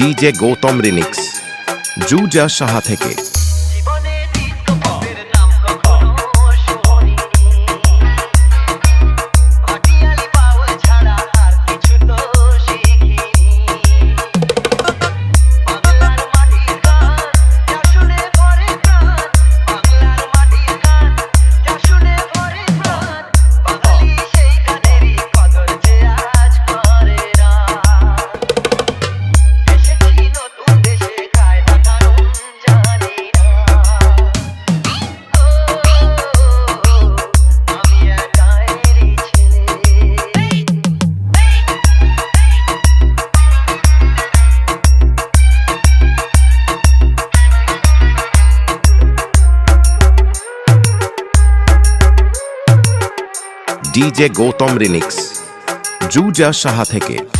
DJ Gautam রিনিক্স জুজা সাহা থেকে। ডিজে গৌতম রিনিক্স জুজা সাহা থেকে।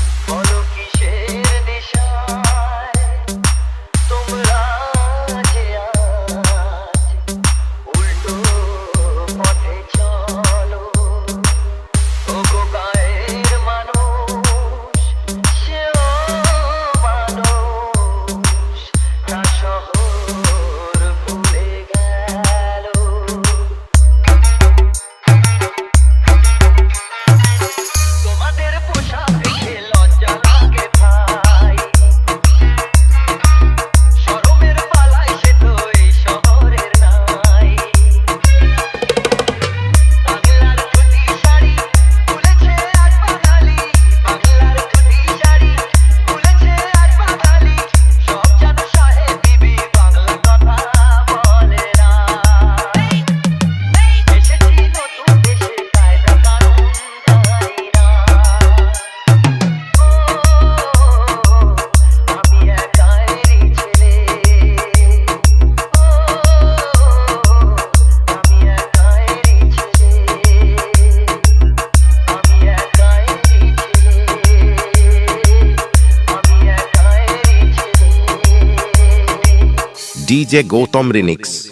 DJ Gotham Remix.